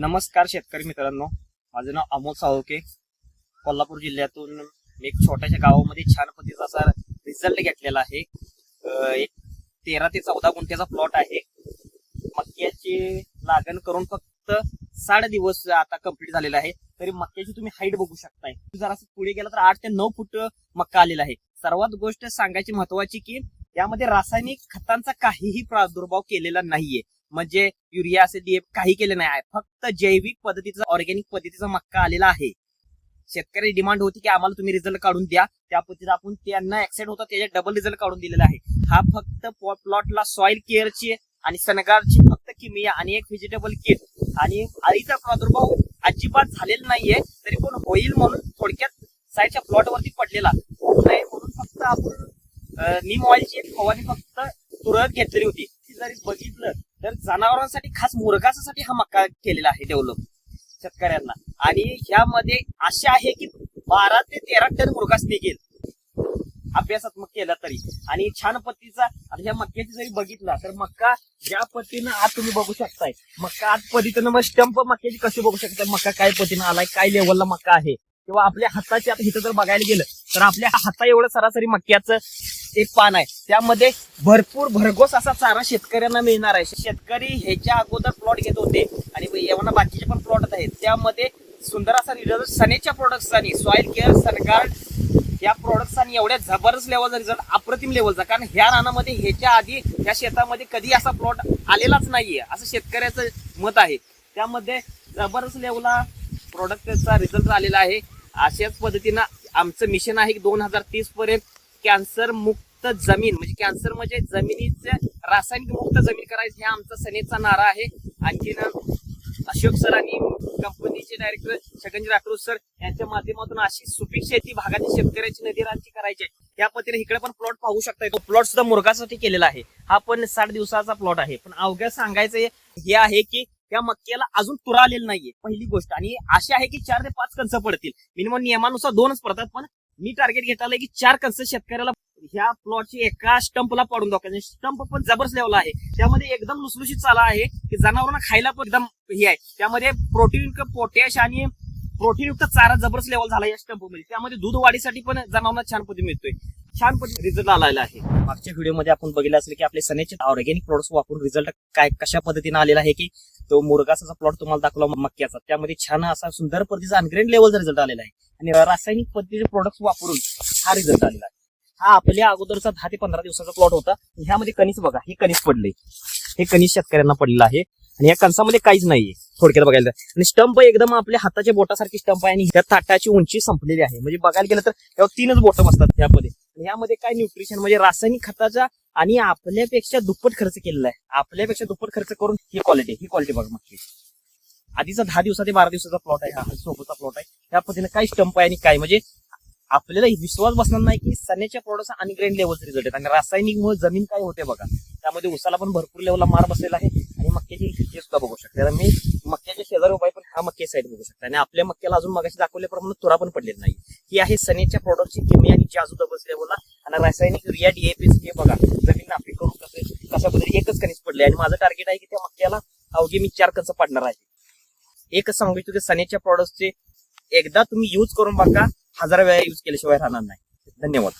नमस्कार शेतकरी मित्रांनो. माझं नाव अमोल साळोके. कोल्हापूर जिल्ह्यातून मी एक छोट्याशा गावामध्ये छान पद्धतीचा असा रिझल्ट घेतलेला आहे. एक तेरा ते चौदा गुंठ्याचा प्लॉट आहे. मक्याची लागण करून फक्त साठ दिवस आता कंप्लीट झालेला आहे. तरी मक्याची तुम्ही हाईट बघू शकताय. जर असं पुढे गेला तर आठ ते नऊ फूट मक्का आलेला आहे. सर्वात गोष्ट सांगायची महत्वाची की यामध्ये रासायनिक खतांचा काहीही प्रादुर्भाव केलेला नाहीये. म्हणजे युरिया असेल डीएफ काही केलं नाही आहे. फक्त जैविक पद्धतीचा ऑर्गॅनिक पद्धतीचा मक्का आलेला आहे. शेतकरी डिमांड होती की आम्हाला तुम्ही रिझल्ट काढून द्या. त्या पद्धतीने आपण त्यांना ऍक्सेप्ट होता त्याच्या डबल रिझल्ट काढून दिलेला आहे. हा फक्त प्लॉटला सॉइल केअरची आणि सनगारची फक्त किमिया आणि एक व्हेजिटेबल किट आणि आईचा प्रादुर्भाव अजिबात झालेला नाहीये. तरी पण होईल म्हणून थोडक्यात साईडच्या प्लॉट वरती पडलेला. नाही म्हणून फक्त आपण निम ऑइलची एक फवारणी फक्त तुरळक घेतलेली होती. ती जरी बघितलं तर जनावरांसाठी खास मुरगासाठी हा मक्का केलेला आहे डेव्हलप शेतकऱ्यांना. आणि ह्यामध्ये असे आहे की बारा ते तेरा टन मुरगास निघेल. अभ्यासात्मक केला तरी. आणि छान पत्तीचा आता ह्या मक्क्याची जरी बघितला तर मक्का ज्या पद्धतीनं आज तुम्ही बघू शकताय मक्का आज पद्धतीनं मग स्टंप मक्क्याची कशी बघू शकताय? मक्का काय पद्धतीनं आलाय काय लेवलला मक्का आहे? किंवा आपल्या हाताची आता इथं जर बघायला गेलं तर आपल्या हाता एवढं सरासरी मक्याचं एक पान आहे. त्यामध्ये भरपूर भरघोस असा चारा शेतकऱ्यांना मिळणार आहे. शेतकरी ह्याच्या अगोदर प्लॉट घेत होते आणि एवढा बाकीचे पण प्लॉट आहेत. त्यामध्ये सुंदर असा रिझल्ट सनेच्या प्रोडक्ट्स आणि सॉइल केअर सनगार्ड या प्रोडक्ट्स आणि एवढ्या जबरदस्त लेवलचा रिझल्ट अप्रतिम लेवलचा कारण ह्या रानामध्ये ह्याच्या आधी ह्या शेतामध्ये कधी असा प्लॉट आलेलाच नाहीये असं शेतकऱ्याचं मत आहे. त्यामध्ये जबरदस्त लेवलला प्रोडक्टचा रिझल्ट आलेला आहे. अशाच पद्धतीनं आमचं मिशन आहे की दोन हजार तीस पर्यंत कॅन्सर मुक्त जमीन म्हणजे कॅन्सर म्हणजे जमिनीचं रासायनिक मुक्त जमीन करायची हा आमचा सनेचा नारा आहे. आणखीन अशोक सर आणि कंपनीचे डायरेक्टर छगनजी राठोड सर यांच्या माध्यमातून अशी सुपीक शेती भागातील शेतकऱ्याची नदीरांची करायची आहे. या पद्धतीने इकडे पण प्लॉट पाहू शकताय. तो प्लॉट सुद्धा मुर्गासाठी केलेला आहे. हा पण साठ दिवसाचा प्लॉट आहे. पण अवघ्या सांगायचं हे आहे की त्या मक्याला अजून तुरा आलेला नाहीये पहिली गोष्ट. आणि अशी आहे की चार ते पाच कंस पडतील. मिनिमम नियमानुसार दोनच पडतात पण मी टार्गेट घेत आलंय की चार कंस शेतकऱ्याला ह्या प्लॉटची एका स्टंपला पाडून दाखवायचे स्टंप पण जबरदस्त लेवल आहे. त्यामध्ये एकदम लुसलुशीत चाला आहे की जनावरांना खायला पण एकदम हे आहे. त्यामध्ये प्रोटीन पोटॅश आणि प्रोटीनयुक्त चारा जबरदस्त लेवल झाला या स्टंपमध्ये. त्यामध्ये दूध वाढीसाठी पण जनावरांना छान पद्धती मिळतोय. छान पद्धती रिझल्ट आलेला आहे. मागच्या व्हिडिओमध्ये आपण बघितलं असेल की आपले सनेचे ऑर्गॅनिक प्रोडक्ट्स वापरून रिझल्ट काय कशा पद्धतीने आलेला आहे की तो मुरगाचा प्लॉट तुम्हाला दाखवला मक्याचा. त्यामध्ये छान असा सुंदर पद्धतीचा अनग्रेड लेवलचा रिझल्ट आलेला आहे. आणि रासायनिक पद्धतीचे प्रोडक्ट्स वापरून हा रिझल्ट आलेला आहे. हा आपल्या अगोदरचा दहा ते पंधरा दिवसाचा प्लॉट होता. ह्यामध्ये कणीस बघा हे कणीस पडले हे कणीस शेतकऱ्यांना पडलेलं आहे. आणि या कणसामध्ये काहीच नाहीये थोडक्यात बघायला आणि स्टंप एकदम आपल्या हाताच्या बोटासारखी स्टंप आहे आणि ह्या ताटाची उंची संपलेली आहे. म्हणजे बघायला गेलं तर त्यावर तीनच बोटं बसतात त्यामध्ये यामध्ये काय न्यूट्रिशन म्हणजे रासायनिक खताचा आणि आपल्यापेक्षा दुप्पट खर्च केलेला आहे. आपल्यापेक्षा दुप्पट खर्च करून ही क्वालिटी ही क्वालिटी बघा मागची. आधीचा दहा दिवसा ते बारा दिवसाचा प्लॉट आहे. हा सोबतचा प्लॉट आहे. त्या पद्धतीने काय स्टंप आहे आणि काय? म्हणजे आपल्याला विश्वास बसणार नाही की सण्याच्या प्रोडक्टचा अनग्रेन लेवलचा रिझल्ट आहेत. आणि रासायनिकमुळे जमीन काय होते बघा. त्यामध्ये उसाला पण भरपूर लेवलला मार बसलेला आहे. आणि मक्याची हे सुद्धा बघू शकते. आता मी मक्याच्या शेजारी उपाय पण हा मक्के साईड बघू शकता. आणि आपल्या मक्याला अजून मगाशी दाखवल्याप्रमाणे तुरा पण पडलेला नाही. ही आहे सनेच्या प्रोडक्टची किमी आणि जाजू डबल्स लेवलला आणि रासायनिक रिया डीएपीस हे बघा. जमीन नापी करून कसं कशा पद्धती एकच कणीस पडले. आणि माझं टार्गेट आहे की त्या मक्याला अवघे मी चार कंच पडणार आहे. एकच सांगू इच्छितो की सनेच्या प्रॉडक्टचे एकदा तुम्ही यूज करून बघा. हजार वेळा यूज केल्याशिवाय राहणार नाही. धन्यवाद.